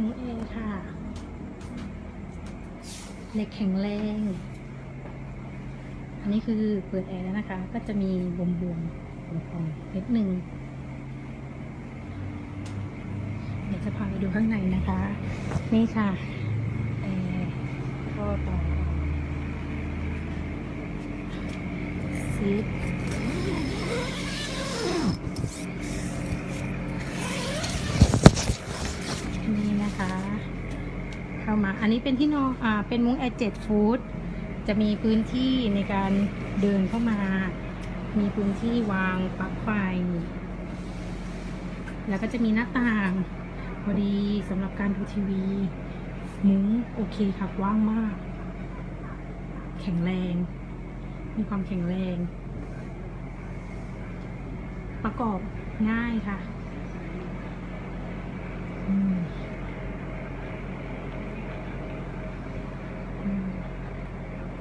มุ้งเองค่ะเหล็กแข็งแรง อันนี้คือเปิดแอร์แล้วนะคะ ก็จะมีบวมบวมๆพองๆนิดนึง เดี๋ยวจะพาไปดูข้างในนะคะ นี่ค่ะแอร์ท่อต่อซีท เข้ามาอันนี้เป็นที่นอนอ่าเป็นมุ้งแอร์เจ็ดฟุตจะมีพื้นที่ในการเดินเข้ามา มีพื้นที่วางปลั๊กไฟ แล้วก็จะมีหน้าต่างพอดีสำหรับการดูทีวี มุ้งโอเคค่ะกว้างมาก แข็งแรง มีความแข็งแรง ประกอบง่ายค่ะ